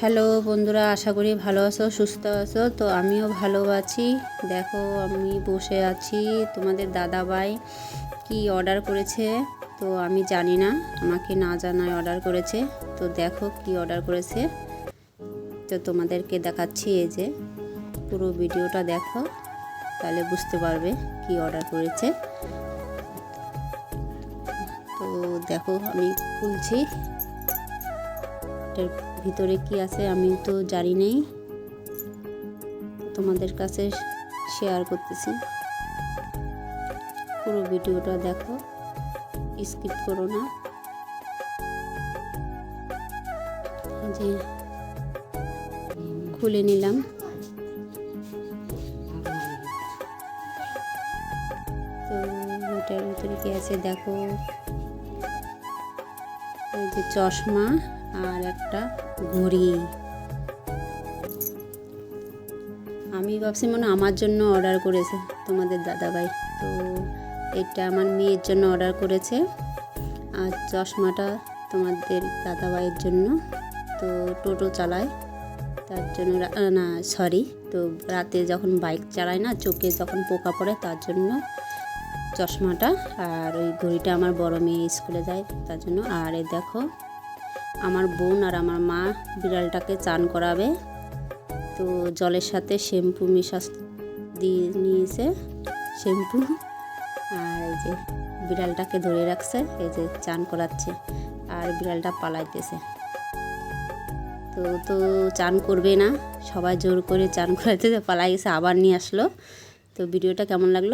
Hello বন্ধুরা, আশা করি ভালো আছো, সুস্থ আছো। তো আমিও ভালো আছি। দেখো, আমি বসে আছি তোমাদের দাদা ভাই কি অর্ডার করেছে, তো আমি জানি না, আমাকে না জানায় অর্ডার করেছে। তো দেখো কি অর্ডার করেছে। তো তোমাদেরকে দেখাচ্ছি এই যে, পুরো ভিডিওটা দেখো, তাহলে বুঝতে পারবে কি অর্ডার করেছে। তো দেখো, আমি খুলছি। ভিতরে কি আছে আমি তো জানি নেই। তোমাদের কাছে শেয়ার করতেছি। পুরো ভিডিওটা দেখো। স্কিপ করো না। যে খুলে নিলাম। তো এটার ভিতরে কি আছে দেখো। এই যে চশমা। আর একটা ঘড়ি। আমি ভাবছি মনে আমার জন্য অর্ডার করেছে তোমাদের দাদাভাই। তো এটা আমার মেয়ের জন্য অর্ডার করেছে আর চশমাটা তোমাদের দাদাভাইয়ের জন্য। তো টোটো চালায়, তার জন্য না সরি তো রাতে যখন বাইক চালায় না, চোখে যখন পোকা পড়ে, তার জন্য চশমাটা আর ওই ঘড়িটা আমার বড় মেয়ে স্কুলে যায় তার জন্য। আর এই দেখো আমার বোন আর আমার মা বিড়ালটাকে চান করাবে। তো জলের সাথে শ্যাম্পু মিশাস দিয়ে নিয়েছে, শ্যাম্পু। আর এই যে বিড়ালটাকে ধরে রাখছে, এই যে চান করাচ্ছে, আর বিড়ালটা পালাইতেছে। তো তো চান করবে না, সবাই জোর করে চান করাইতে পালাই গেছে আবার নিয়ে আসলো। তো ভিডিওটা কেমন লাগল?